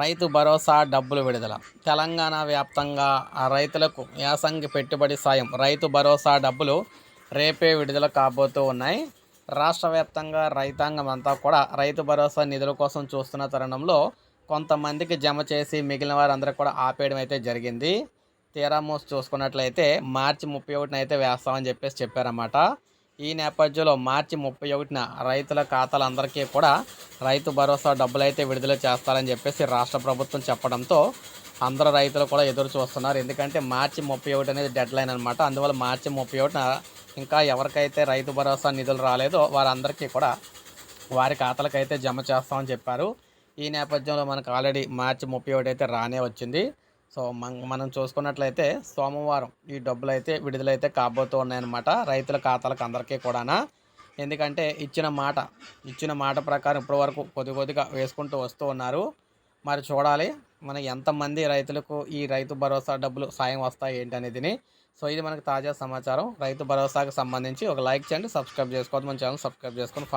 రైతు భరోసా డబ్బులు విడుదల. తెలంగాణ వ్యాప్తంగా రైతులకు యాసంగి పెట్టుబడి సాయం. రైతు భరోసా డబ్బులు రేపే విడుదల కాబోతూ ఉన్నాయి. రాష్ట్ర వ్యాప్తంగా రైతాంగం అంతా కూడా రైతు భరోసా నిధుల కోసం చూస్తున్న తరుణంలో కొంతమందికి జమ చేసి మిగిలిన వారందరూ కూడా ఆపేయడం అయితే జరిగింది. తీరా మోసి చూసుకున్నట్లయితే మార్చి ముప్పై ఒకటిన అయితే వేస్తామని చెప్పేసి చెప్పారన్నమాట. ఈ నేపథ్యంలో మార్చి ముప్పై ఒకటిన రైతుల ఖాతాలందరికీ కూడా రైతు భరోసా డబ్బులైతే విడుదల చేస్తారని చెప్పేసి రాష్ట్ర ప్రభుత్వం చెప్పడంతో అందరు రైతులు కూడా ఎదురు చూస్తున్నారు. ఎందుకంటే మార్చి ముప్పై ఒకటి అనేది డెడ్ లైన్ అనమాట అందువల్ల మార్చి ముప్పై ఒకటిన ఇంకా ఎవరికైతే రైతు భరోసా నిధులు రాలేదో వారందరికీ కూడా వారి ఖాతాలకు అయితే జమ చేస్తామని చెప్పారు. ఈ నేపథ్యంలో మనకు ఆల్రెడీ మార్చి ముప్పై ఒకటి అయితే రానే వచ్చింది. సో మనం చూసుకున్నట్లయితే సోమవారం ఈ డబ్బులు అయితే విడుదలైతే కాబోతూ ఉన్నాయన్నమాట. రైతుల ఖాతాలకు అందరికీ కూడానా. ఎందుకంటే ఇచ్చిన మాట ఇచ్చిన మాట ప్రకారం ఇప్పటి వరకు కొద్ది కొద్దిగా వేసుకుంటూ వస్తూ ఉన్నారు. మరి చూడాలి మన ఎంతమంది రైతులకు ఈ రైతు భరోసా డబ్బులు సాయం వస్తాయి ఏంటి అనేదిని సో ఇది మనకు తాజా సమాచారం. రైతు భరోసాకు సంబంధించి ఒక లైక్ చేయండి సబ్స్క్రైబ్ చేసుకోవద్దు. మన ఛానల్ సబ్స్క్రైబ్ చేసుకొని